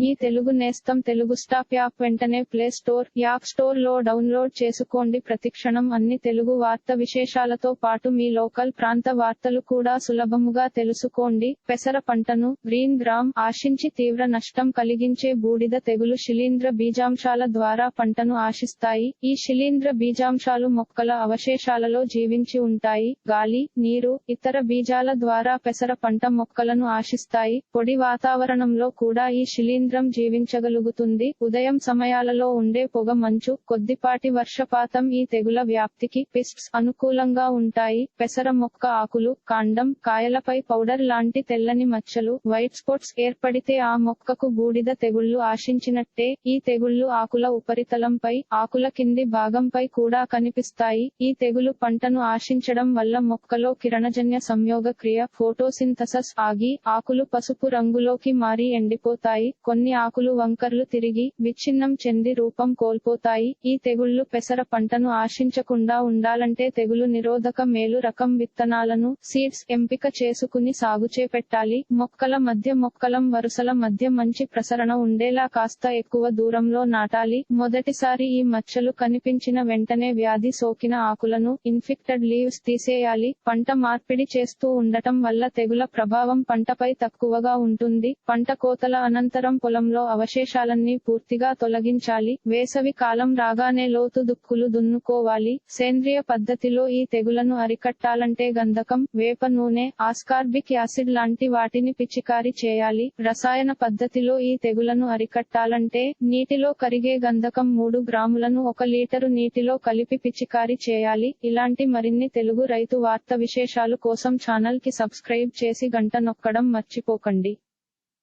మీ తెలుగు నేస్తం Telugu stop app వెంటనే play store app స్టోర్లో డౌన్లోడ్ చేసుకోండి. ప్రతిక్షణం అన్ని తెలుగు వార్త విశేషాలతో పాటు మీ లోకల్ ప్రాంత వార్తలు కూడా సులభముగా తెలుసుకోండి. పెసర పంటను గ్రీన్ గ్రామ్ ఆశించి తీవ్ర నష్టం కలిగించే బూడిద తెగులు శిలీంద్ర బీజాంశాల ద్వారా పంటను ఆశిస్తాయి. ఈ శిలీంద్ర బీజాంశాలు మొక్కల అవశేషాలలో జీవించి ఉంటాయి. గాలి నీరు ఇతర బీజాల ద్వారా పెసర పంట మొక్కలను ఆశిస్తాయి. పొడి వాతావరణంలో కూడా ఈ శిలీంద్ర జీవించగలుగుతుంది. ఉదయం సమయాలలో ఉండే పొగ మంచు కొద్దిపాటి వర్షపాతం ఈ తెగుల వ్యాప్తికి పిస్ట్స్ అనుకూలంగా ఉంటాయి. పెసర మొక్క ఆకులు కాండం కాయలపై పౌడర్ లాంటి తెల్లని మచ్చలు వైట్ స్పాట్స్ ఏర్పడితే ఆ మొక్కకు బూడిద తెగుళ్ళు ఆశించినట్టే ఈ తెగుళ్ళు ఆకుల ఉపరితలంపై ఆకుల కింది భాగంపై కూడా కనిపిస్తాయి. ఈ తెగులు పంటను ఆశించడం వల్ల మొక్కలో కిరణజన్య సంయోగ క్రియ ఫోటోసింథసస్ ఆగి ఆకులు పసుపు రంగులోకి మారి ఎండిపోతాయి. కొన్ని ఆకులు వంకర్లు తిరిగి విచ్ఛిన్నం చెంది రూపం కోల్పోతాయి. ఈ తెగుళ్ళు పెసర పంటను ఆశించకుండా ఉండాలంటే తెగులు నిరోధక మేలు రకం విత్తనాలను సీడ్స్ ఎంపిక చేసుకుని సాగు చేపెట్టాలి. మొక్కల మధ్య మొక్కలం వరుసల మధ్య మంచి ప్రసరణ ఉండేలా కాస్త ఎక్కువ దూరంలో నాటాలి. మొదటిసారి ఈ మచ్చలు కనిపించిన వెంటనే వ్యాధి సోకిన ఆకులను ఇన్ఫెక్టెడ్ లీవ్స్ తీసేయాలి. పంట మార్పిడి చేస్తూ ఉండటం వల్ల తెగుల ప్రభావం పంటపై తక్కువగా ఉంటుంది. పంట కోతల అనంతరం పొలంలో అవశేషాలన్నీ పూర్తిగా తొలగించాలి. వేసవి కాలం రాగానే లోతు దుక్కులు దున్నుకోవాలి. సేంద్రియ పద్ధతిలో ఈ తెగులను అరికట్టాలంటే గంధకం వేప నూనె ఆస్కార్బిక్ యాసిడ్ లాంటి వాటిని పిచికారి చేయాలి. రసాయన పద్ధతిలో ఈ తెగులను అరికట్టాలంటే నీటిలో కరిగే గంధకం మూడు గ్రాములను ఒక లీటరు నీటిలో కలిపి పిచికారి చేయాలి. ఇలాంటి మరిన్ని తెలుగు రైతు వార్త విశేషాలు కోసం ఛానల్కి సబ్స్క్రైబ్ చేసి గంట నొక్కడం మర్చిపోకండి.